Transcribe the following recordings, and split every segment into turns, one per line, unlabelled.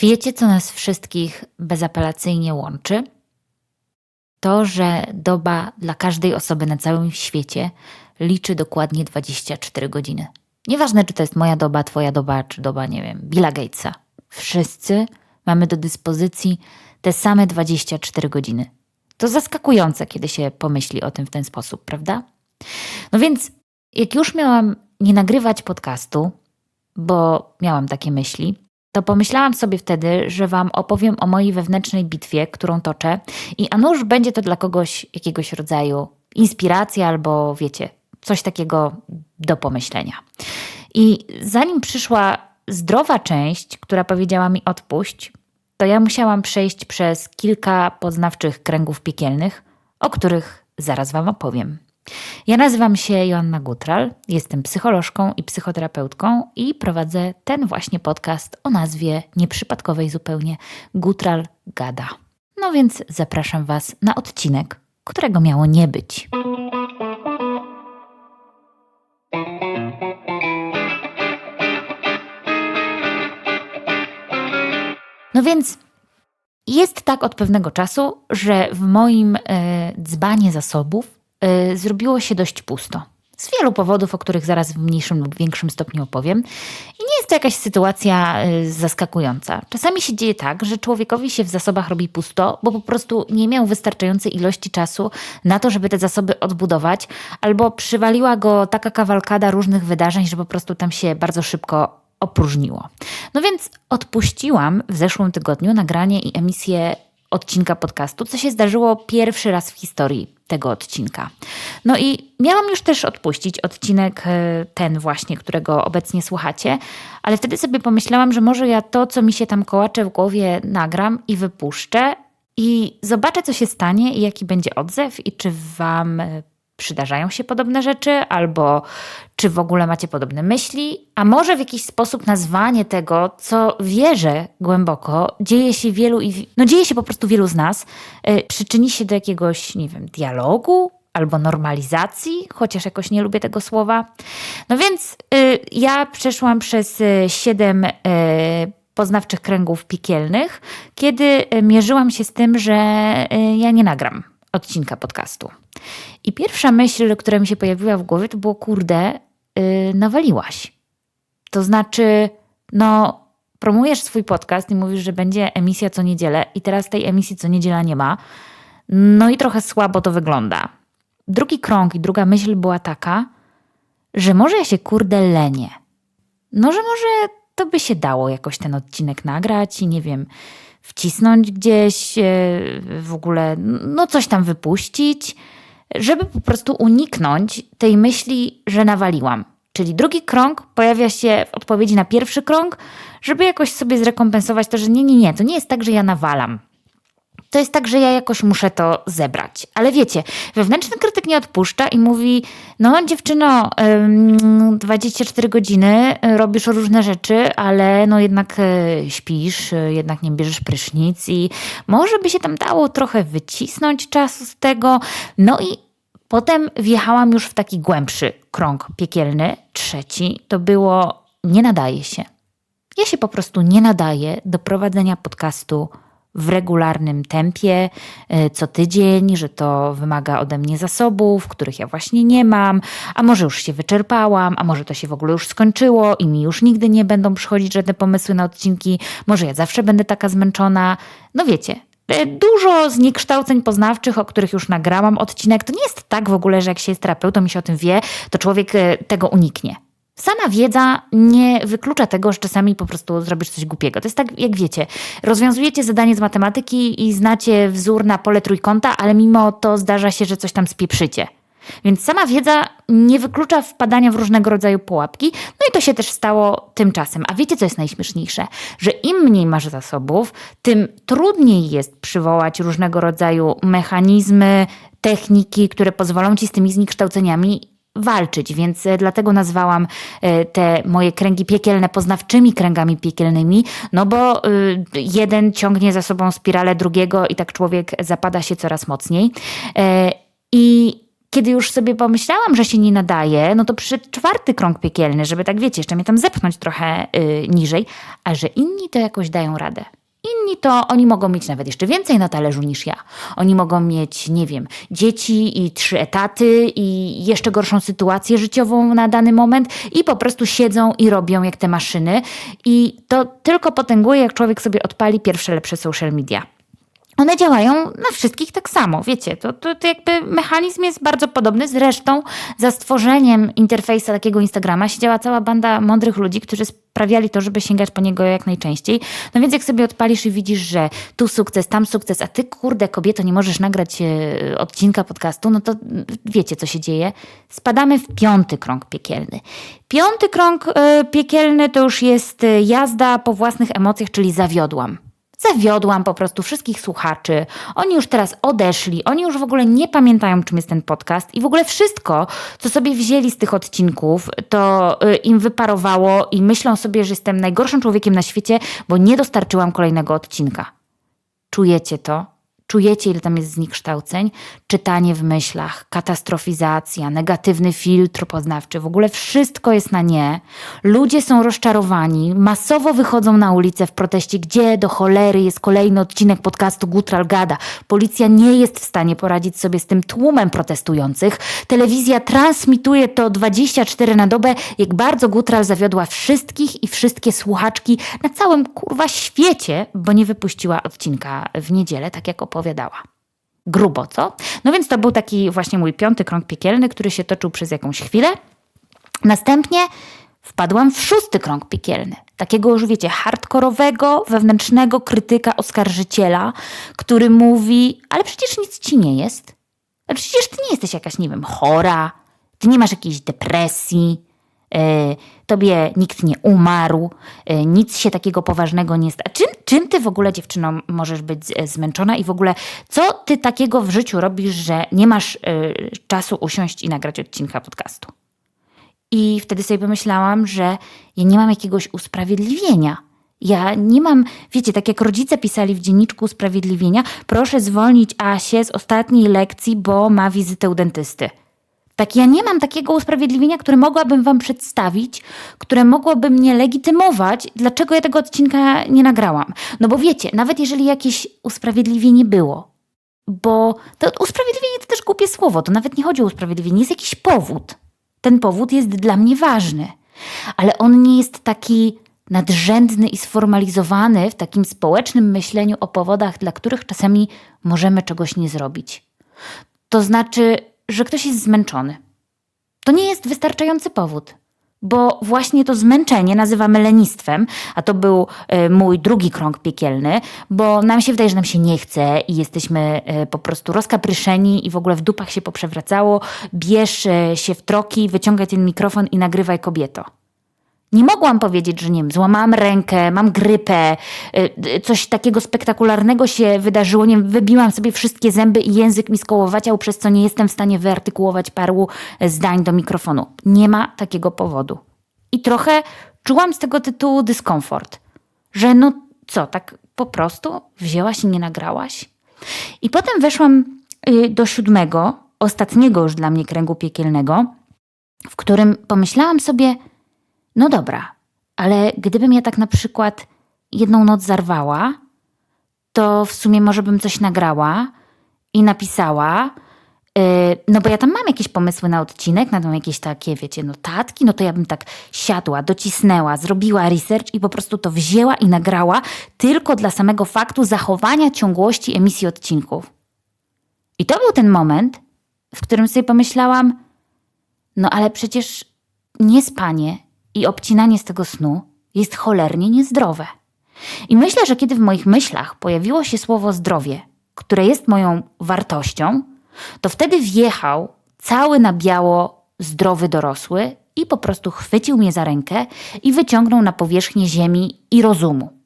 Wiecie, co nas wszystkich bezapelacyjnie łączy? To, że doba dla każdej osoby na całym świecie liczy dokładnie 24 godziny. Nieważne, czy to jest moja doba, twoja doba, czy doba, nie wiem, Billa Gatesa. Wszyscy mamy do dyspozycji te same 24 godziny. To zaskakujące, kiedy się pomyśli o tym w ten sposób, prawda? No więc, jak już miałam nie nagrywać podcastu, bo miałam takie myśli, to pomyślałam sobie wtedy, że Wam opowiem o mojej wewnętrznej bitwie, którą toczę, i a nuż będzie to dla kogoś jakiegoś rodzaju inspiracja albo wiecie, coś takiego do pomyślenia. I zanim przyszła zdrowa część, która powiedziała mi odpuść, to ja musiałam przejść przez kilka poznawczych kręgów piekielnych, o których zaraz Wam opowiem. Ja nazywam się Joanna Gutral, jestem psycholożką i psychoterapeutką i prowadzę ten właśnie podcast o nazwie nieprzypadkowej zupełnie Gutral Gada. No więc zapraszam Was na odcinek, którego miało nie być. No więc jest tak od pewnego czasu, że w moim e, dzbanie zasobów zrobiło się dość pusto. Z wielu powodów, o których zaraz w mniejszym lub większym stopniu opowiem. I nie jest to jakaś sytuacja e, zaskakująca. Czasami się dzieje tak, że człowiekowi się w zasobach robi pusto, bo po prostu nie miał wystarczającej ilości czasu na to, żeby te zasoby odbudować, albo przywaliła go taka kawalkada różnych wydarzeń, że po prostu tam się bardzo szybko opróżniło. No więc odpuściłam w zeszłym tygodniu nagranie i emisję odcinka podcastu, co się zdarzyło pierwszy raz w historii tego odcinka. No i miałam już też odpuścić odcinek e, ten właśnie, którego obecnie słuchacie, ale wtedy sobie pomyślałam, że może ja to, co mi się tam kołacze w głowie, nagram i wypuszczę i zobaczę, co się stanie i jaki będzie odzew i czy Wam e, przydarzają się podobne rzeczy, albo czy w ogóle macie podobne myśli, a może w jakiś sposób nazwanie tego, co wierzę głęboko, dzieje się wielu i no dzieje się po prostu wielu z nas, yy, przyczyni się do jakiegoś, nie wiem, dialogu albo normalizacji, chociaż jakoś nie lubię tego słowa. No więc yy, ja przeszłam przez yy, siedem yy, poznawczych kręgów piekielnych, kiedy mierzyłam się z tym, że ja nie nagram odcinka podcastu. I pierwsza myśl, która mi się pojawiła w głowie, to było: kurde, yy, nawaliłaś. To znaczy, no, promujesz swój podcast i mówisz, że będzie emisja co niedzielę, i teraz tej emisji co niedziela nie ma. No i trochę słabo to wygląda. Drugi krąg i druga myśl była taka, że może ja się kurde lenię. No, że może to by się dało jakoś ten odcinek nagrać i nie wiem, wcisnąć gdzieś, e, w ogóle no coś tam wypuścić, żeby po prostu uniknąć tej myśli, że nawaliłam. Czyli drugi krąg pojawia się w odpowiedzi na pierwszy krąg, żeby jakoś sobie zrekompensować to, że nie, nie, nie, to nie jest tak, że ja nawalam to jest tak, że ja jakoś muszę to zebrać. Ale wiecie, wewnętrzny krytyk nie odpuszcza i mówi: No, dziewczyno, 24 godziny e, robisz różne rzeczy, ale no jednak e, śpisz, e, jednak nie bierzesz prysznic i może by się tam dało trochę wycisnąć czasu z tego. No i potem wjechałam już w taki głębszy krąg piekielny. Trzeci to było: Nie nadaje się. Ja się po prostu nie nadaję do prowadzenia podcastu w regularnym tempie, e, co tydzień, że to wymaga ode mnie zasobów, których ja właśnie nie mam, a może już się wyczerpałam, a może to się w ogóle już skończyło i mi już nigdy nie będą przychodzić żadne pomysły na odcinki, może ja zawsze będę taka zmęczona. No wiecie, e, Dużo zniekształceń poznawczych, o których już nagrałam odcinek. To nie jest tak w ogóle, że jak się jest terapeutą i się o tym wie, to człowiek e, tego uniknie. Sama wiedza nie wyklucza tego, że czasami po prostu zrobisz coś głupiego. To jest tak, jak wiecie, rozwiązujecie zadanie z matematyki i znacie wzór na pole trójkąta, ale mimo to zdarza się, że coś tam spieprzycie. Więc sama wiedza nie wyklucza wpadania w różnego rodzaju pułapki, no i to się też stało tymczasem. A wiecie, co jest najśmieszniejsze? Że im mniej masz zasobów, tym trudniej jest przywołać różnego rodzaju mechanizmy, techniki, które pozwolą ci z tymi zniekształceniami walczyć, więc e, dlatego nazwałam e, te moje kręgi piekielne poznawczymi kręgami piekielnymi, no bo e, jeden ciągnie za sobą spiralę drugiego i tak człowiek zapada się coraz mocniej. I kiedy już sobie pomyślałam, że się nie nadaje, no to przyszedł czwarty krąg piekielny, żeby tak wiecie, jeszcze mnie tam zepchnąć trochę yy, niżej, a że inni to jakoś dają radę. Inni to oni mogą mieć nawet jeszcze więcej na talerzu niż ja. Oni mogą mieć, nie wiem, dzieci i trzy etaty i jeszcze gorszą sytuację życiową na dany moment i po prostu siedzą i robią jak te maszyny. I to tylko potęguje, jak człowiek sobie odpali pierwsze lepsze social media one działają na wszystkich tak samo, wiecie, to, to, to, jakby mechanizm jest bardzo podobny. Zresztą za stworzeniem interfejsa takiego Instagrama siedziała cała banda mądrych ludzi, którzy sprawiali to, żeby sięgać po niego jak najczęściej. No więc jak sobie odpalisz i widzisz, że tu sukces, tam sukces, a ty kurde kobieto nie możesz nagrać e, odcinka podcastu, no to wiecie co się dzieje. Spadamy w piąty krąg piekielny. Piąty krąg e, piekielny to już jest e, jazda po własnych emocjach, czyli zawiodłam. Zawiodłam po prostu wszystkich słuchaczy. Oni już teraz odeszli, oni już w ogóle nie pamiętają, czym jest ten podcast i w ogóle wszystko, co sobie wzięli z tych odcinków, to y, im wyparowało i myślą sobie, że jestem najgorszym człowiekiem na świecie, bo nie dostarczyłam kolejnego odcinka. Czujecie to? Czujecie, ile tam jest zniekształceń? Czytanie w myślach, katastrofizacja, negatywny filtr poznawczy, w ogóle wszystko jest na nie. Ludzie są rozczarowani, masowo wychodzą na ulicę w proteście, gdzie do cholery jest kolejny odcinek podcastu Gutral Gada. Policja nie jest w stanie poradzić sobie z tym tłumem protestujących. Telewizja transmituje to 24 na dobę, jak bardzo Gutral zawiodła wszystkich i wszystkie słuchaczki na całym kurwa świecie, bo nie wypuściła odcinka w niedzielę, tak jak opowiadała. Grubo, co? No więc to był taki właśnie mój piąty krąg piekielny, który się toczył przez jakąś chwilę. Następnie wpadłam w szósty krąg piekielny. Takiego już wiecie, hardkorowego, wewnętrznego krytyka, oskarżyciela, który mówi, ale przecież nic ci nie jest. Ale przecież ty nie jesteś jakaś, nie wiem, chora, ty nie masz jakiejś depresji, tobie nikt nie umarł, e, nic się takiego poważnego nie stało. Czym, czym ty w ogóle, dziewczyno, możesz być zmęczona i w ogóle co ty takiego w życiu robisz, że nie masz e, czasu usiąść i nagrać odcinka podcastu? I wtedy sobie pomyślałam, że ja nie mam jakiegoś usprawiedliwienia. Ja nie mam, wiecie, tak jak rodzice pisali w dzienniczku usprawiedliwienia, proszę zwolnić Asię z ostatniej lekcji, bo ma wizytę u dentysty. Tak, ja nie mam takiego usprawiedliwienia, które mogłabym Wam przedstawić, które mogłoby mnie legitymować, dlaczego ja tego odcinka nie nagrałam. No bo wiecie, nawet jeżeli jakieś usprawiedliwienie było, bo to usprawiedliwienie to też głupie słowo, to nawet nie chodzi o usprawiedliwienie, jest jakiś powód. Ten powód jest dla mnie ważny, ale on nie jest taki nadrzędny i sformalizowany w takim społecznym myśleniu o powodach, dla których czasami możemy czegoś nie zrobić. To znaczy, że ktoś jest zmęczony. To nie jest wystarczający powód, bo właśnie to zmęczenie nazywamy lenistwem, a to był y, mój drugi krąg piekielny, bo nam się wydaje, że nam się nie chce i jesteśmy y, po prostu rozkapryszeni i w ogóle w dupach się poprzewracało. Bierz y, się w troki, wyciągaj ten mikrofon i nagrywaj kobieto. Nie mogłam powiedzieć, że nie wiem, złamałam rękę, mam grypę, y, y, coś takiego spektakularnego się wydarzyło, nie wiem, wybiłam sobie wszystkie zęby i język mi skołowaciał, przez co nie jestem w stanie wyartykułować paru zdań do mikrofonu. Nie ma takiego powodu. I trochę czułam z tego tytułu dyskomfort, że no co, tak po prostu wzięłaś i nie nagrałaś? I potem weszłam y, do siódmego, ostatniego już dla mnie kręgu piekielnego, w którym pomyślałam sobie, no dobra, ale gdybym ja tak na przykład jedną noc zarwała, to w sumie może bym coś nagrała i napisała. Yy, no bo ja tam mam jakieś pomysły na odcinek, na jakieś takie, wiecie, notatki, no to ja bym tak siadła, docisnęła, zrobiła research i po prostu to wzięła i nagrała tylko dla samego faktu zachowania ciągłości emisji odcinków. I to był ten moment, w którym sobie pomyślałam, no ale przecież nie spanie i obcinanie z tego snu jest cholernie niezdrowe. I myślę, że kiedy w moich myślach pojawiło się słowo zdrowie, które jest moją wartością, to wtedy wjechał cały na biało zdrowy dorosły i po prostu chwycił mnie za rękę i wyciągnął na powierzchnię ziemi i rozumu.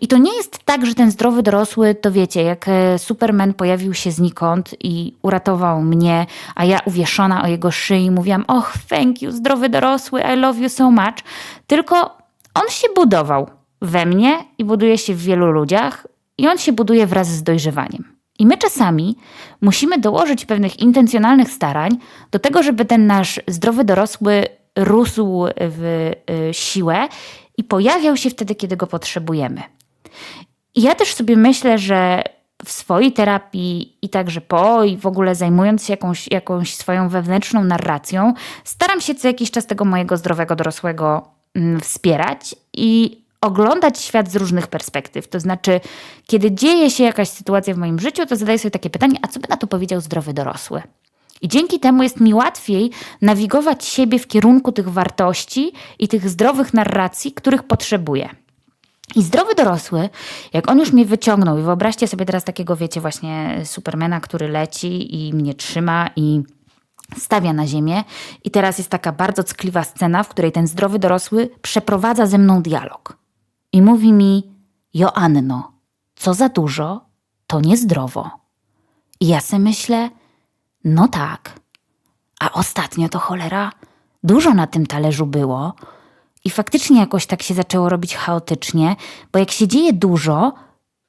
I to nie jest tak, że ten zdrowy dorosły, to wiecie, jak e, Superman pojawił się znikąd i uratował mnie, a ja uwieszona o jego szyi mówiłam, och, thank you, zdrowy dorosły, I love you so much. Tylko on się budował we mnie i buduje się w wielu ludziach i on się buduje wraz z dojrzewaniem. I my czasami musimy dołożyć pewnych intencjonalnych starań do tego, żeby ten nasz zdrowy dorosły rósł w y, siłę i pojawiał się wtedy, kiedy go potrzebujemy. I ja też sobie myślę, że w swojej terapii i także po, i w ogóle zajmując się jakąś, jakąś swoją wewnętrzną narracją, staram się co jakiś czas tego mojego zdrowego dorosłego mm, wspierać i oglądać świat z różnych perspektyw. To znaczy, kiedy dzieje się jakaś sytuacja w moim życiu, to zadaję sobie takie pytanie, a co by na to powiedział zdrowy dorosły? I dzięki temu jest mi łatwiej nawigować siebie w kierunku tych wartości i tych zdrowych narracji, których potrzebuję. I zdrowy dorosły, jak on już mnie wyciągnął, i wyobraźcie sobie teraz takiego, wiecie, właśnie Supermana, który leci i mnie trzyma i stawia na ziemię. I teraz jest taka bardzo ckliwa scena, w której ten zdrowy dorosły przeprowadza ze mną dialog. I mówi mi: Joanno, co za dużo, to niezdrowo. I ja sobie myślę: No tak. A ostatnio to cholera, dużo na tym talerzu było i faktycznie jakoś tak się zaczęło robić chaotycznie, bo jak się dzieje dużo,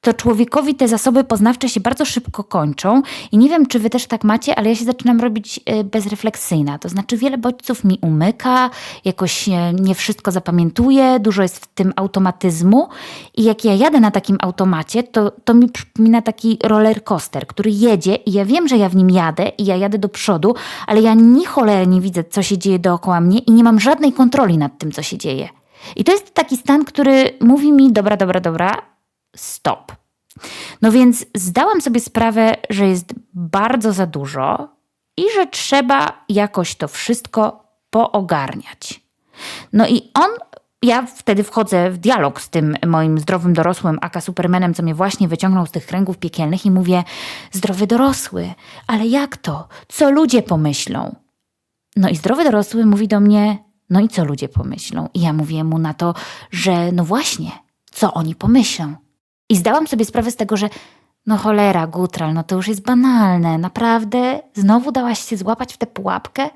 to człowiekowi te zasoby poznawcze się bardzo szybko kończą. I nie wiem, czy wy też tak macie, ale ja się zaczynam robić e, bezrefleksyjna. To znaczy, wiele bodźców mi umyka, jakoś nie wszystko zapamiętuję, dużo jest w tym automatyzmu. I jak ja jadę na takim automacie, to, to mi przypomina taki roller coaster, który jedzie i ja wiem, że ja w nim jadę i ja jadę do przodu, ale ja ni cholery nie widzę, co się dzieje dookoła mnie i nie mam żadnej kontroli nad tym, co się dzieje. I to jest taki stan, który mówi mi: dobra, dobra, dobra, stop. No więc zdałam sobie sprawę, że jest bardzo za dużo i że trzeba jakoś to wszystko poogarniać. No i on, ja wtedy wchodzę w dialog z tym moim zdrowym dorosłym aka Supermanem, co mnie właśnie wyciągnął z tych kręgów piekielnych i mówię, zdrowy dorosły, ale jak to? Co ludzie pomyślą? No i zdrowy dorosły mówi do mnie, no i co ludzie pomyślą? I ja mówię mu na to, że no właśnie, co oni pomyślą? I zdałam sobie sprawę z tego, że no cholera, Gutral, no to już jest banalne. Naprawdę? Znowu dałaś się złapać w tę pułapkę?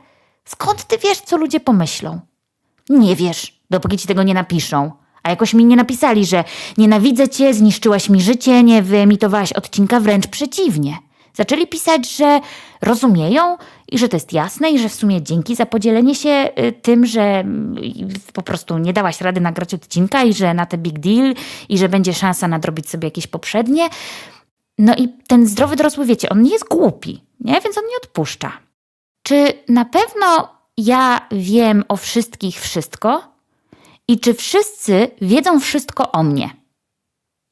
Skąd ty wiesz, co ludzie pomyślą? Nie wiesz, dopóki ci tego nie napiszą. A jakoś mi nie napisali, że nienawidzę cię, zniszczyłaś mi życie, nie wyemitowałaś odcinka, wręcz przeciwnie. Zaczęli pisać, że rozumieją i że to jest jasne i że w sumie dzięki za podzielenie się y, tym, że mm, po prostu nie dałaś rady nagrać odcinka i że na te big deal i że będzie szansa nadrobić sobie jakieś poprzednie. No i ten zdrowy dorosły, wiecie, on nie jest głupi, nie? więc on nie odpuszcza. Czy na pewno ja wiem o wszystkich wszystko? I czy wszyscy wiedzą wszystko o mnie?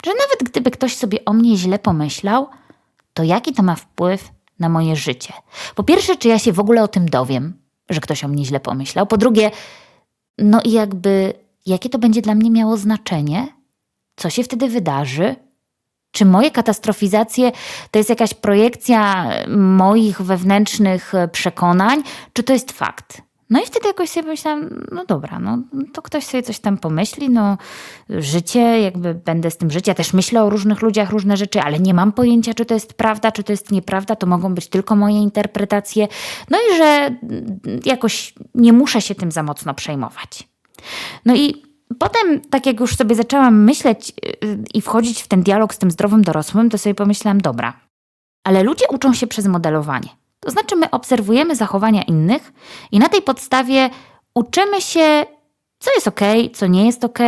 Że nawet gdyby ktoś sobie o mnie źle pomyślał, to jaki to ma wpływ na moje życie? Po pierwsze, czy ja się w ogóle o tym dowiem, że ktoś o mnie źle pomyślał? Po drugie, no i jakby, jakie to będzie dla mnie miało znaczenie? Co się wtedy wydarzy? Czy moje katastrofizacje to jest jakaś projekcja moich wewnętrznych przekonań, czy to jest fakt? No i wtedy jakoś sobie myślałam, no dobra, no to ktoś sobie coś tam pomyśli, no życie, jakby będę z tym żyć. Ja też myślę o różnych ludziach, różne rzeczy, ale nie mam pojęcia, czy to jest prawda, czy to jest nieprawda, to mogą być tylko moje interpretacje. No i że jakoś nie muszę się tym za mocno przejmować. No i potem, tak jak już sobie zaczęłam myśleć y, i wchodzić w ten dialog z tym zdrowym dorosłym, to sobie pomyślałam, dobra, ale ludzie uczą się przez modelowanie. To znaczy, my obserwujemy zachowania innych i na tej podstawie uczymy się, co jest ok, co nie jest ok.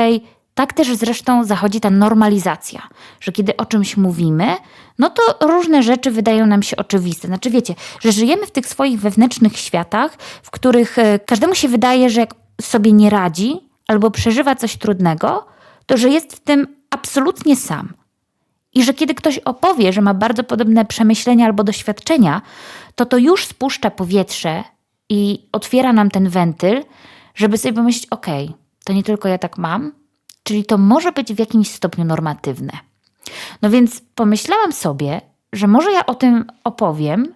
Tak też zresztą zachodzi ta normalizacja, że kiedy o czymś mówimy, no to różne rzeczy wydają nam się oczywiste. Znaczy, wiecie, że żyjemy w tych swoich wewnętrznych światach, w których e, każdemu się wydaje, że jak sobie nie radzi albo przeżywa coś trudnego, to że jest w tym absolutnie sam. I że kiedy ktoś opowie, że ma bardzo podobne przemyślenia albo doświadczenia, to to już spuszcza powietrze i otwiera nam ten wentyl, żeby sobie pomyśleć: OK, to nie tylko ja tak mam, czyli to może być w jakimś stopniu normatywne. No więc pomyślałam sobie, że może ja o tym opowiem,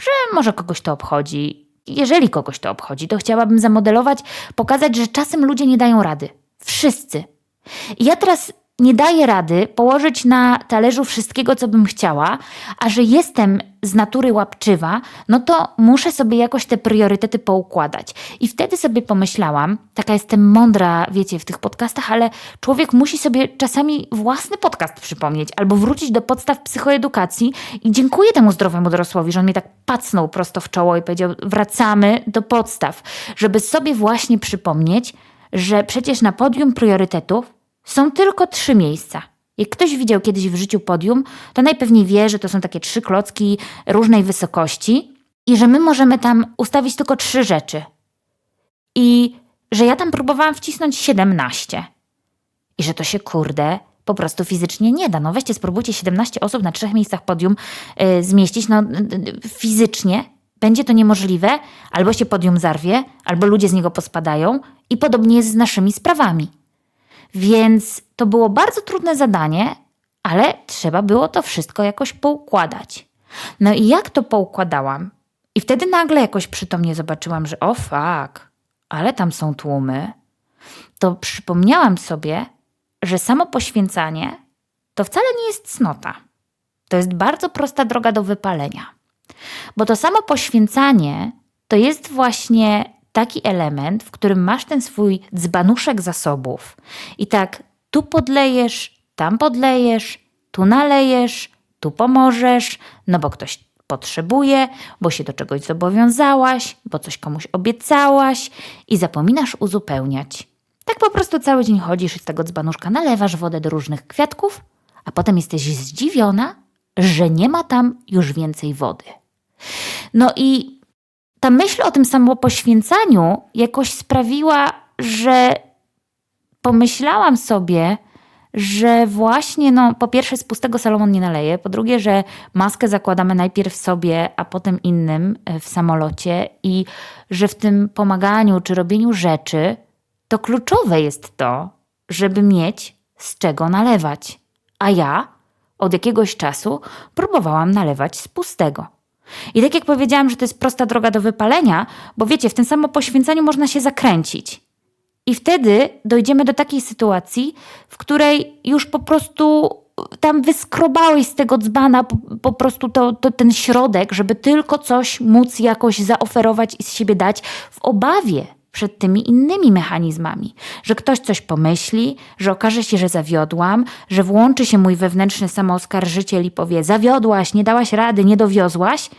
że może kogoś to obchodzi. Jeżeli kogoś to obchodzi, to chciałabym zamodelować, pokazać, że czasem ludzie nie dają rady. Wszyscy. I ja teraz nie daję rady położyć na talerzu wszystkiego, co bym chciała, a że jestem z natury łapczywa, no to muszę sobie jakoś te priorytety poukładać. I wtedy sobie pomyślałam, taka jestem mądra, wiecie, w tych podcastach, ale człowiek musi sobie czasami własny podcast przypomnieć albo wrócić do podstaw psychoedukacji i dziękuję temu zdrowemu dorosłowi, że on mnie tak pacnął prosto w czoło i powiedział, wracamy do podstaw, żeby sobie właśnie przypomnieć, że przecież na podium priorytetów są tylko trzy miejsca. Jak ktoś widział kiedyś w życiu podium, to najpewniej wie, że to są takie trzy klocki różnej wysokości i że my możemy tam ustawić tylko trzy rzeczy. I że ja tam próbowałam wcisnąć 17. I że to się kurde po prostu fizycznie nie da. No weźcie, spróbujcie 17 osób na trzech miejscach podium yy, zmieścić. No yy, fizycznie będzie to niemożliwe, albo się podium zarwie, albo ludzie z niego pospadają i podobnie jest z naszymi sprawami. Więc to było bardzo trudne zadanie, ale trzeba było to wszystko jakoś poukładać. No i jak to poukładałam? I wtedy nagle jakoś przytomnie zobaczyłam, że o fuck, ale tam są tłumy. To przypomniałam sobie, że samo poświęcanie to wcale nie jest cnota. To jest bardzo prosta droga do wypalenia. Bo to samo poświęcanie to jest właśnie taki element, w którym masz ten swój dzbanuszek zasobów i tak tu podlejesz, tam podlejesz, tu nalejesz, tu pomożesz, no bo ktoś potrzebuje, bo się do czegoś zobowiązałaś, bo coś komuś obiecałaś i zapominasz uzupełniać. Tak po prostu cały dzień chodzisz i z tego dzbanuszka nalewasz wodę do różnych kwiatków, a potem jesteś zdziwiona, że nie ma tam już więcej wody. No i ta myśl o tym samopoświęcaniu jakoś sprawiła, że pomyślałam sobie, że właśnie, no, po pierwsze, z pustego Salomon nie naleje, po drugie, że maskę zakładamy najpierw sobie, a potem innym e, w samolocie, i że w tym pomaganiu czy robieniu rzeczy to kluczowe jest to, żeby mieć z czego nalewać. A ja od jakiegoś czasu próbowałam nalewać z pustego. I tak jak powiedziałam, że to jest prosta droga do wypalenia, bo wiecie, w tym samym poświęceniu można się zakręcić. I wtedy dojdziemy do takiej sytuacji, w której już po prostu tam wyskrobałeś z tego dzbana po, po prostu to, to, ten środek, żeby tylko coś móc jakoś zaoferować i z siebie dać w obawie przed tymi innymi mechanizmami, że ktoś coś pomyśli, że okaże się, że zawiodłam, że włączy się mój wewnętrzny samooskarżyciel i powie: Zawiodłaś, nie dałaś rady, nie dowiozłaś,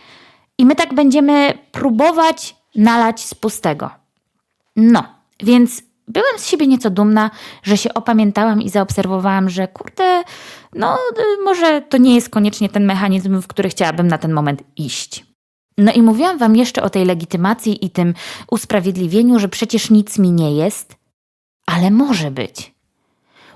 i my tak będziemy próbować nalać z pustego. No, więc byłem z siebie nieco dumna, że się opamiętałam i zaobserwowałam, że kurde, no może to nie jest koniecznie ten mechanizm, w który chciałabym na ten moment iść. No i mówiłam Wam jeszcze o tej legitymacji i tym usprawiedliwieniu, że przecież nic mi nie jest, ale może być.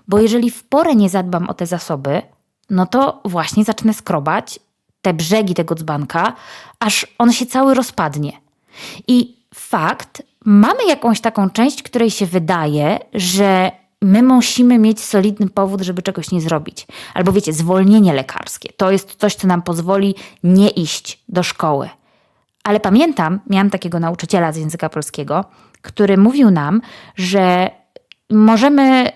Bo jeżeli w porę nie zadbam o te zasoby, no to właśnie zacznę skrobać te brzegi tego dzbanka, aż on się cały rozpadnie. I fakt, mamy jakąś taką część, której się wydaje, że my musimy mieć solidny powód, żeby czegoś nie zrobić. Albo wiecie, zwolnienie lekarskie. To jest coś, co nam pozwoli nie iść do szkoły. Ale pamiętam, miałam takiego nauczyciela z języka polskiego, który mówił nam, że możemy y,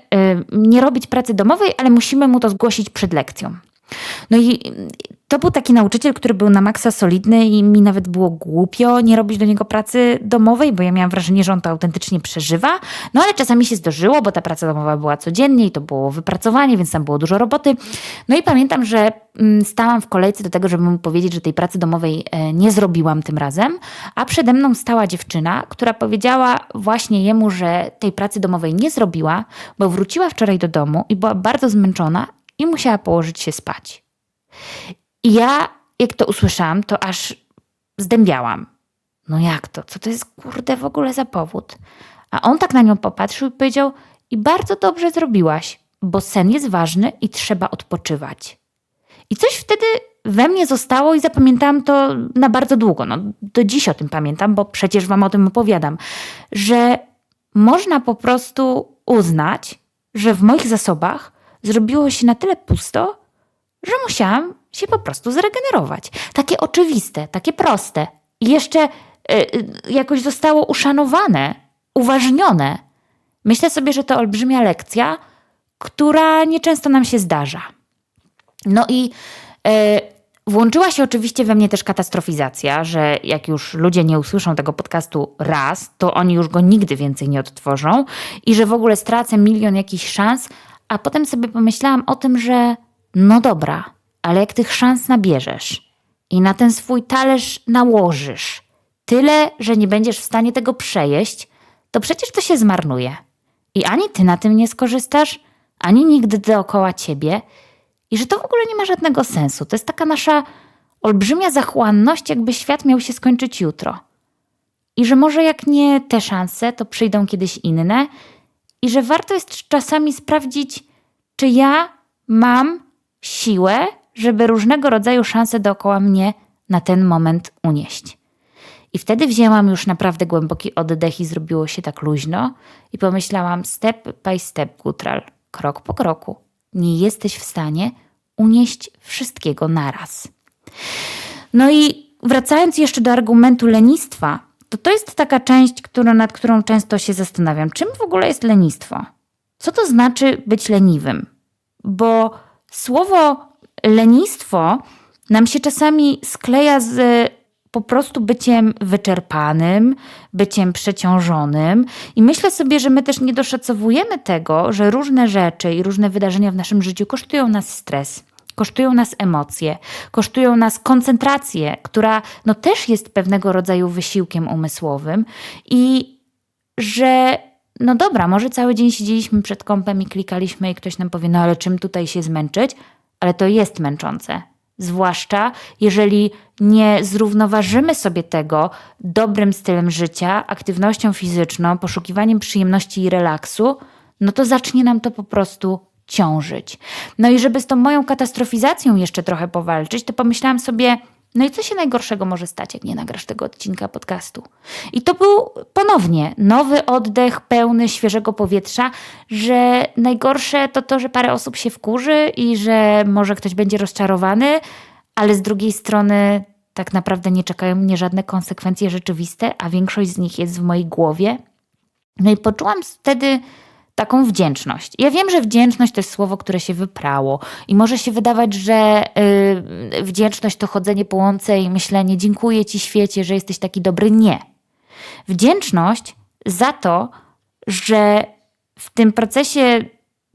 nie robić pracy domowej, ale musimy mu to zgłosić przed lekcją. No i to był taki nauczyciel, który był na maksa solidny i mi nawet było głupio nie robić do niego pracy domowej, bo ja miałam wrażenie, że on to autentycznie przeżywa. No ale czasami się zdarzyło, bo ta praca domowa była codziennie i to było wypracowanie, więc tam było dużo roboty. No i pamiętam, że mm, stałam w kolejce do tego, żeby mu powiedzieć, że tej pracy domowej e, nie zrobiłam tym razem, a przede mną stała dziewczyna, która powiedziała właśnie jemu, że tej pracy domowej nie zrobiła, bo wróciła wczoraj do domu i była bardzo zmęczona i musiała położyć się spać. I ja, jak to usłyszałam, to aż zdębiałam. No jak to? Co to jest kurde w ogóle za powód? A on tak na nią popatrzył i powiedział: I bardzo dobrze zrobiłaś, bo sen jest ważny i trzeba odpoczywać. I coś wtedy we mnie zostało i zapamiętałam to na bardzo długo. No, do dziś o tym pamiętam, bo przecież wam o tym opowiadam, że można po prostu uznać, że w moich zasobach zrobiło się na tyle pusto, że musiałam się po prostu zregenerować. Takie oczywiste, takie proste. I jeszcze y, jakoś zostało uszanowane, uważnione. Myślę sobie, że to olbrzymia lekcja, która nieczęsto nam się zdarza. No i e, włączyła się oczywiście we mnie też katastrofizacja, że jak już ludzie nie usłyszą tego podcastu raz, to oni już go nigdy więcej nie odtworzą i że w ogóle stracę milion jakichś szans, a potem sobie pomyślałam o tym, że no dobra, ale jak tych szans nabierzesz i na ten swój talerz nałożysz tyle, że nie będziesz w stanie tego przejeść, to przecież to się zmarnuje. I ani ty na tym nie skorzystasz, ani nigdy dookoła ciebie, i że to w ogóle nie ma żadnego sensu. To jest taka nasza olbrzymia zachłanność, jakby świat miał się skończyć jutro. I że może jak nie te szanse, to przyjdą kiedyś inne, i że warto jest czasami sprawdzić, czy ja mam siłę, żeby różnego rodzaju szanse dookoła mnie na ten moment unieść. I wtedy wzięłam już naprawdę głęboki oddech i zrobiło się tak luźno i pomyślałam step by step, Gutral, krok po kroku. Nie jesteś w stanie unieść wszystkiego naraz. No i wracając jeszcze do argumentu lenistwa, to to jest taka część, która, nad którą często się zastanawiam. Czym w ogóle jest lenistwo? Co to znaczy być leniwym? Bo słowo lenistwo nam się czasami skleja z po prostu byciem wyczerpanym, byciem przeciążonym. I myślę sobie, że my też nie doszacowujemy tego, że różne rzeczy i różne wydarzenia w naszym życiu kosztują nas stres. Kosztują nas emocje, kosztują nas koncentrację, która no też jest pewnego rodzaju wysiłkiem umysłowym, i że no dobra, może cały dzień siedzieliśmy przed kąpem i klikaliśmy, i ktoś nam powie, no ale czym tutaj się zmęczyć? Ale to jest męczące. Zwłaszcza jeżeli nie zrównoważymy sobie tego dobrym stylem życia, aktywnością fizyczną, poszukiwaniem przyjemności i relaksu, no to zacznie nam to po prostu ciążyć. No i żeby z tą moją katastrofizacją jeszcze trochę powalczyć, to pomyślałam sobie, no i co się najgorszego może stać, jak nie nagrasz tego odcinka podcastu? I to był ponownie nowy oddech, pełny świeżego powietrza, że najgorsze to to, że parę osób się wkurzy i że może ktoś będzie rozczarowany, ale z drugiej strony tak naprawdę nie czekają mnie żadne konsekwencje rzeczywiste, a większość z nich jest w mojej głowie. No i poczułam wtedy taką wdzięczność. Ja wiem, że wdzięczność to jest słowo, które się wyprało i może się wydawać, że yy, wdzięczność to chodzenie po łące i myślenie dziękuję Ci świecie, że jesteś taki dobry. Nie. Wdzięczność za to, że w tym procesie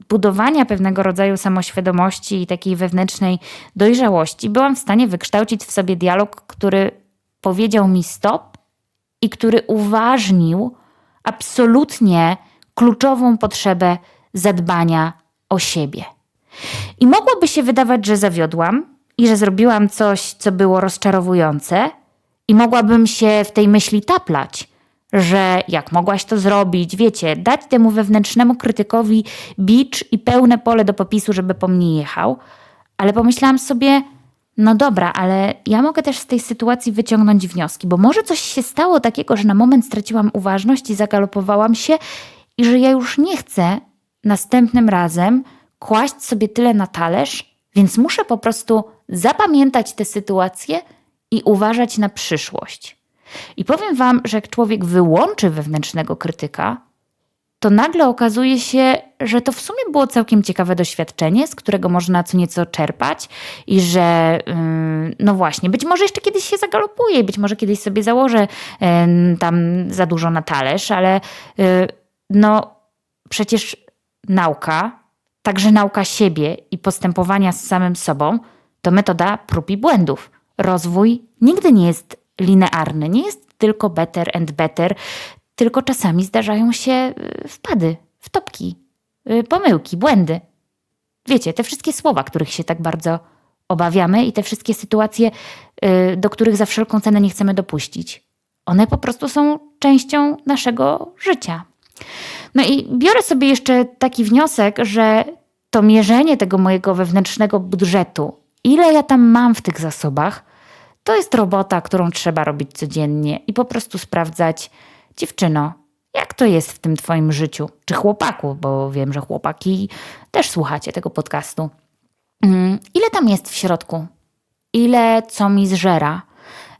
budowania pewnego rodzaju samoświadomości i takiej wewnętrznej dojrzałości byłam w stanie wykształcić w sobie dialog, który powiedział mi stop i który uważnił absolutnie kluczową potrzebę zadbania o siebie. I mogłoby się wydawać, że zawiodłam i że zrobiłam coś, co było rozczarowujące, i mogłabym się w tej myśli taplać, że jak mogłaś to zrobić, wiecie, dać temu wewnętrznemu krytykowi bicz i pełne pole do popisu, żeby po mnie jechał, ale pomyślałam sobie, no dobra, ale ja mogę też z tej sytuacji wyciągnąć wnioski, bo może coś się stało takiego, że na moment straciłam uważność i zagalopowałam się i że ja już nie chcę następnym razem kłaść sobie tyle na talerz, więc muszę po prostu zapamiętać tę sytuację i uważać na przyszłość. I powiem Wam, że jak człowiek wyłączy wewnętrznego krytyka, to nagle okazuje się, że to w sumie było całkiem ciekawe doświadczenie, z którego można co nieco czerpać i że yy, no właśnie, być może jeszcze kiedyś się zagalopuje, być może kiedyś sobie założę yy, tam za dużo na talerz, ale yy, no przecież nauka, także nauka siebie i postępowania z samym sobą, to metoda prób i błędów. Rozwój nigdy nie jest linearny, nie jest tylko better and better, tylko czasami zdarzają się y, wpady, wtopki, y, pomyłki, błędy. Wiecie, te wszystkie słowa, których się tak bardzo obawiamy i te wszystkie sytuacje, y, do których za wszelką cenę nie chcemy dopuścić, one po prostu są częścią naszego życia. No i biorę sobie jeszcze taki wniosek, że to mierzenie tego mojego wewnętrznego budżetu, ile ja tam mam w tych zasobach, to jest robota, którą trzeba robić codziennie i po prostu sprawdzać, dziewczyno, jak to jest w tym twoim życiu, czy chłopaku, bo wiem, że chłopaki też słuchacie tego podcastu. Mm, ile tam jest w środku? Ile co mi zżera?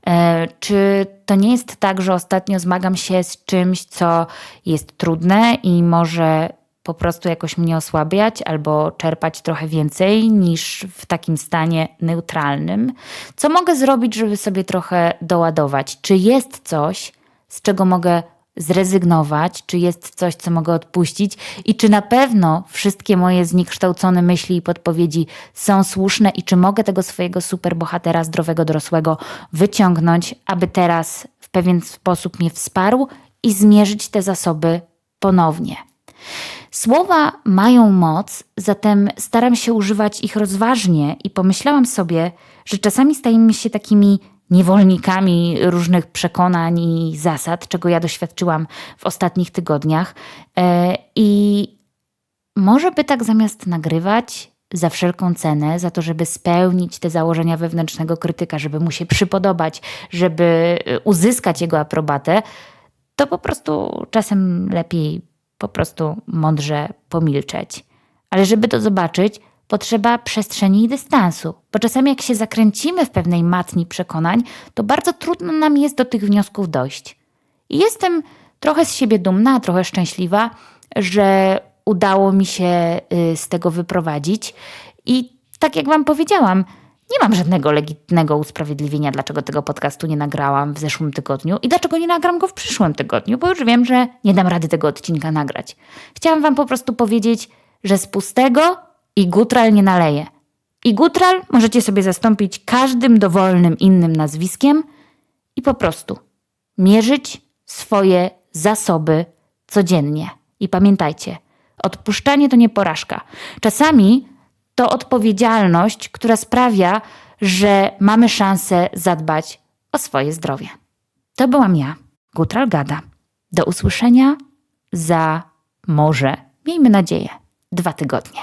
E, czy to nie jest tak, że ostatnio zmagam się z czymś, co jest trudne i może po prostu jakoś mnie osłabiać albo czerpać trochę więcej niż w takim stanie neutralnym? Co mogę zrobić, żeby sobie trochę doładować? Czy jest coś, z czego mogę zrezygnować? Czy jest coś, co mogę odpuścić? I czy na pewno wszystkie moje zniekształcone myśli i podpowiedzi są słuszne? I czy mogę tego swojego superbohatera zdrowego dorosłego wyciągnąć, aby teraz w pewien sposób mnie wsparł i zmierzyć te zasoby ponownie? Słowa mają moc, zatem staram się używać ich rozważnie i pomyślałam sobie, że czasami stajemy się takimi niewolnikami różnych przekonań i zasad, czego ja doświadczyłam w ostatnich tygodniach. E, I może by tak zamiast nagrywać za wszelką cenę, za to, żeby spełnić te założenia wewnętrznego krytyka, żeby mu się przypodobać, żeby e, uzyskać jego aprobatę, to po prostu czasem lepiej po prostu mądrze pomilczeć. Ale żeby to zobaczyć, potrzeba przestrzeni i dystansu, bo czasami jak się zakręcimy w pewnej matni przekonań, to bardzo trudno nam jest do tych wniosków dojść. I jestem trochę z siebie dumna, trochę szczęśliwa, że udało mi się y, z tego wyprowadzić. I tak jak Wam powiedziałam, nie mam żadnego legitnego usprawiedliwienia, dlaczego tego podcastu nie nagrałam w zeszłym tygodniu i dlaczego nie nagram go w przyszłym tygodniu, bo już wiem, że nie dam rady tego odcinka nagrać. Chciałam Wam po prostu powiedzieć, że z pustego i gutral nie naleje. I gutral możecie sobie zastąpić każdym dowolnym innym nazwiskiem i po prostu mierzyć swoje zasoby codziennie. I pamiętajcie, odpuszczanie to nie porażka. Czasami to odpowiedzialność, która sprawia, że mamy szansę zadbać o swoje zdrowie. To byłam ja, Gutral Gada. Do usłyszenia za może, miejmy nadzieję, dwa tygodnie.